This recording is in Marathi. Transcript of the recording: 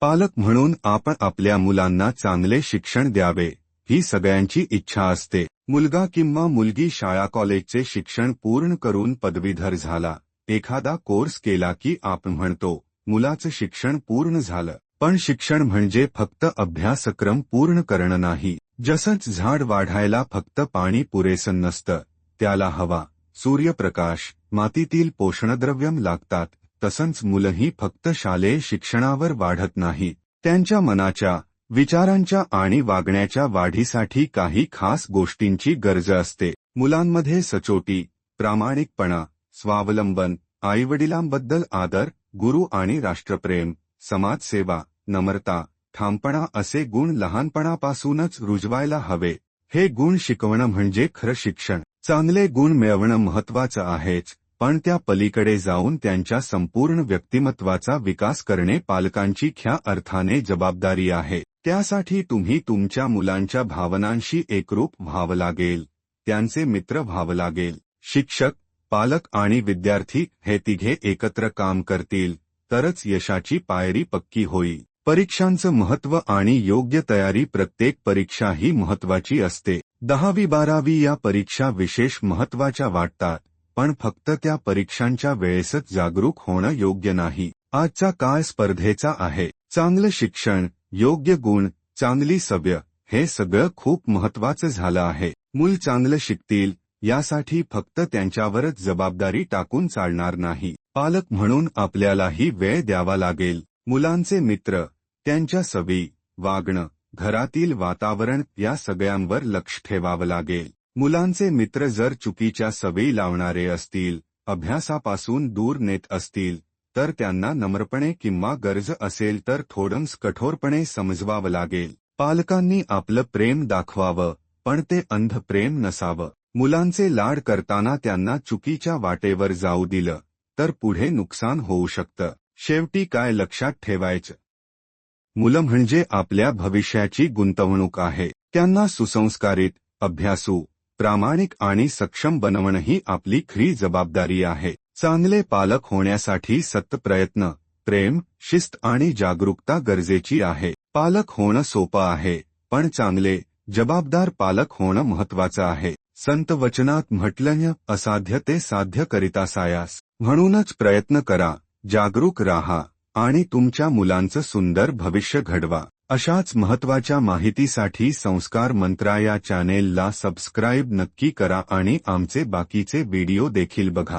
पालक म्हणून आपण आपल्या मुलांना चांगले शिक्षण द्यावे ही सगळ्यांची इच्छा असते. मुलगा किंवा मुलगी शाळा कॉलेजचे शिक्षण पूर्ण करून पदवीधर झाला. एखादा कोर्स केला की आपण म्हणतो मुलाचं शिक्षण पूर्ण झालं. पण शिक्षण म्हणजे फक्त अभ्यासक्रम पूर्ण करणं नाही. जसंच झाड वाढायला फक्त पाणी पुरेसं नसतं त्याला हवा सूर्यप्रकाश मातीतील पोषणद्रव्यम लागतात तसंच मुलंही फक्त शालेय शिक्षणावर वाढत नाही. त्यांच्या मनाच्या विचारांच्या आणि वागण्याच्या वाढीसाठी काही खास गोष्टींची गरज असते. मुलांमध्ये सचोटी प्रामाणिकपणा स्वावलंबन आईवडिलांबद्दल आदर गुरु आणि राष्ट्रप्रेम समाजसेवा नम्रता ठामपणा असे गुण लहानपणापासूनच रुजवायला हवे. हे गुण शिकवणं म्हणजे खरं शिक्षण. चांगले गुण मिळवणं महत्वाचं आहेच. पण त्या पलीकडे जाऊन त्यांच्या संपूर्ण व्यक्तिमत्वाचा विकास करणे पालकांची ख्या अर्थाने जबाबदारी आहे. त्यासाठी तुम्ही तुमच्या मुलांच्या भावनांशी एकरूप व्हावं लागेल. त्यांचे मित्र व्हावं लागेल. शिक्षक पालक आणि विद्यार्थी हे तिघे एकत्र काम करतील तरच यशाची पायरी पक्की होईल. परीक्षांचं महत्त्व आणि योग्य तयारी प्रत्येक परीक्षा ही महत्वाची असते. दहावी बारावी या परीक्षा विशेष महत्त्वाच्या वाटतात. पण फक्त त्या परीक्षांच्या वेळेसच जागरूक होणं योग्य नाही. आजचा काळ स्पर्धेचा आहे. चांगलं शिक्षण योग्य गुण चांगली सव्य हे सगळं खूप महत्वाचं झालं आहे. मूल चांगलं शिकतील यासाठी फक्त त्यांच्यावरच जबाबदारी टाकून चालणार नाही. पालक म्हणून आपल्यालाही वेळ द्यावा लागेल. मुलांचे मित्र त्यांच्या सवी वागणं घरातील वातावरण या सगळ्यांवर लक्ष ठेवावं लागेल. मुलांचे मित्र जर चुकीच्या सवयी लावणारे असतील अभ्यासापासून दूर नेत असतील तर त्यांना नम्रपणे किंवा गरज असेल तर थोडंस कठोरपणे समजवावं लागेल. पालकांनी आपलं प्रेम दाखवावं पण ते अंध प्रेम नसावं. मुलांचे लाड करताना त्यांना चुकीच्या वाटेवर जाऊ दिलं तर पुढे नुकसान होऊ शकतं. शेवटी काय लक्षात ठेवायचं? मुलं म्हणजे आपल्या भविष्याची गुंतवणूक आहे. त्यांना सुसंस्कारित अभ्यासू प्रामाणिक आणि सक्षम बनवणं ही आपली खरी जबाबदारी आहे. चांगले पालक होण्यासाठी सत प्रयत्न प्रेम शिस्त आणि जागरूकता गरजेची आहे. पालक होणं सोपं आहे पण चांगले जबाबदार पालक होणं महत्वाचं आहे. संत वचनात म्हटलं असाध्य ते साध्य करिता सायास. म्हणूनच प्रयत्न करा जागरूक राहा आणि तुमच्या मुलांचं सुंदर भविष्य घडवा. अशाच महत्त्वाच्या माहितीसाठी संस्कार मंत्रा या चॅनेलला सबस्क्राईब नक्की करा आणि आमचे बाकीचे व्हिडिओ देखील बघा.